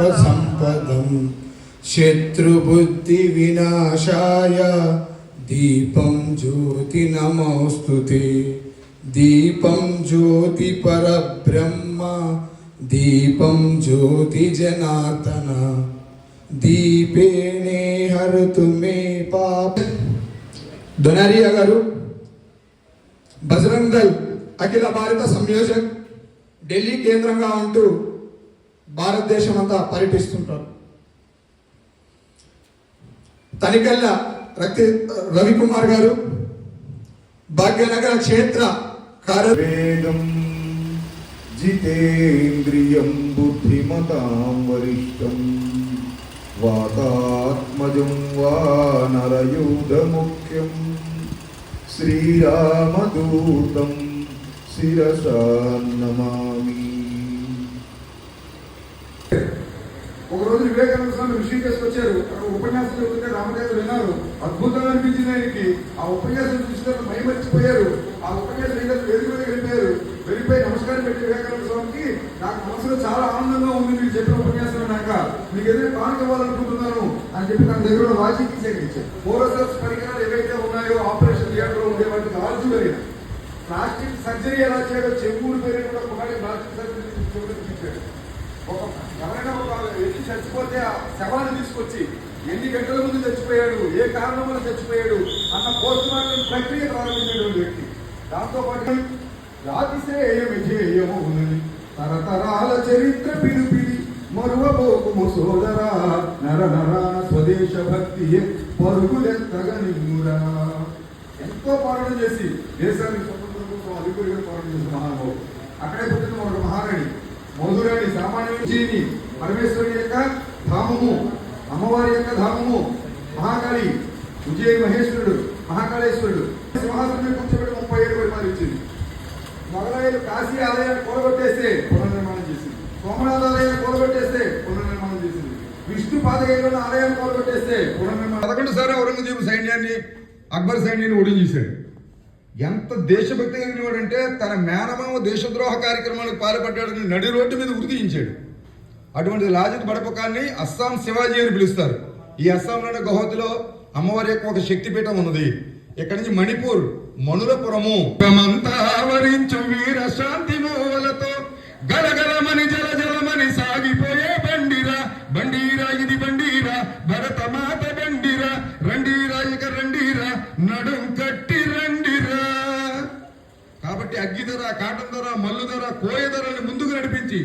సంపదం. శత్రుబుద్ధి వినాశాయ. దీపం జ్యోతి నమోస్తుతే. దీపం జ్యోతి పరబ్రహ్మ. దీపం జ్యోతి జనార్దన. దీపేణే హరుతు మే పాప. దొనారియా గారు బజరంగ్ దళ్ అఖిల భారత సంయోజక్ ఢిల్లీ కేంద్రంగా ఉంటూ భారతదేశం అంతా పర్యటిస్తుంటారు. తనికెళ్ళ రక్తి రవికుమార్ గారు భాగ్యనగర క్షేత్ర వేదం జితేంద్రియం బుద్ధిమతాం వరిష్టం. వాతాత్మజం వానరయూధముఖ్యం శ్రీరామదూతం శిరసా నమామి. ఒక రోజు వివేకానంద స్వామి ఋషికేశ్కి వచ్చారు. అక్కడ ఉపన్యాసం చెబుతుంటే రామదేవుడు విన్నారు. అద్భుతంగా అనిపించింది ఆయనకి. ఆ ఉపన్యాసం చూసిన మైమర్చిపోయారు. ఆ ఉపన్యాసం ఇంకా వేదిక మీద వెళ్ళిపోయారు. వెళ్ళిపోయి నమస్కారం పెట్టి వివేకానంద స్వామికి నాకు మనసులో చాలా ఆనందంగా ఉంది మీరు చెప్పిన ఉపన్యాసం విన్నాక. మీకు ఏదైనా కానుక ఇవ్వాలనుకుంటున్నాను అని చెప్పి నా దగ్గర ఉన్న వాచికి సేకరించారు. ఫోరోసెప్స్ పరికరాలు ఏవైతే ఉన్నాయో ఆపరేషన్ థియేటర్లో ఉండే వాటికి ఆలోచన ప్లాస్టిక్ సర్జరీ ఎలా చేయడో చెవులు పేరు కూడా ఒకటి ప్లాస్టిక్ సర్జరీ చూపించాడు ఒక ఎవరైనా ఒక వ్యక్తి చచ్చిపోతే ఆ శవాన్ని తీసుకొచ్చి ఎన్ని గంటల ముందు చచ్చిపోయాడు? ఏ కారణం వల్ల చచ్చిపోయాడు? అన్న పోస్ట్ మార్టం ప్రక్రియ ప్రారంభించేటువంటి వ్యక్తి. దాంతో పాటు రాతిశ్రేయ విజయము ఉన్నది. తరతరాల చరిత్ర పిలిపిడి మరువబోకుము సోదరా. నర నరాన స్వదేశ భక్తి పరుగులెత్తగా నిన్నురా. ఎంతో పోరాటం చేసి దేశానికి స్వతంత్రం కోసం అధికారిగా పోరాటం చేసిన ఉజ్జయిని పరమేశ్వరి యొక్క ధామము అమ్మవారి యొక్క ధామము మహాకాళి విజయ మహేశ్వరుడు మహాకాళేశ్వరుడు. సింహాసనం కూర్చోబెట్టి ముప్పై ఏడు పరిపాలించింది మొగలాయలు కాశీ ఆలయాన్ని కూడగొట్టేస్తే పునర్నిర్మాణం చేసింది. సోమనాథ ఆలయాన్ని కూడగొట్టేస్తే పునర్నిర్మాణం చేసింది. విష్ణు పాదగైలో ఆలయాన్ని కూడగొట్టేస్తే పునర్నిర్మాణం పదకొండు సారి ఔరంగజేబు సైన్యాన్ని అక్బర్ సైన్యాన్ని ఓడించేశాడు. ఎంత దేశభక్తి కలిగినవాడంటే తన మేనమామ దేశద్రోహ కార్యక్రమానికి పాల్పడ్డాడని నడి రోడ్డు మీద ఉరిగించాడు అటువంటి లాజిత్ బడపకాన్ని అస్సాం శివాజీ అని పిలుస్తారు. ఈ అస్సాంలోని గౌహతిలో అమ్మవారి యొక్క ఒక శక్తిపీఠం ఉన్నది. ఇక్కడి నుంచి మణిపూర్ మణులపురము ఆవరించు వీర శాంతి మూలతో గలగలమని జల జలమని సాగిపోయే బండిరా. బండిరా ఇది బండిరా. భరత మాత బండిరా. రండిరా ఇక రండిరా. నడుం కట్టి రండిరా. కాబట్టి అగ్గి ధర కాటం ధర మల్లు ధర కోయ ధరని ముందుకు నడిపించి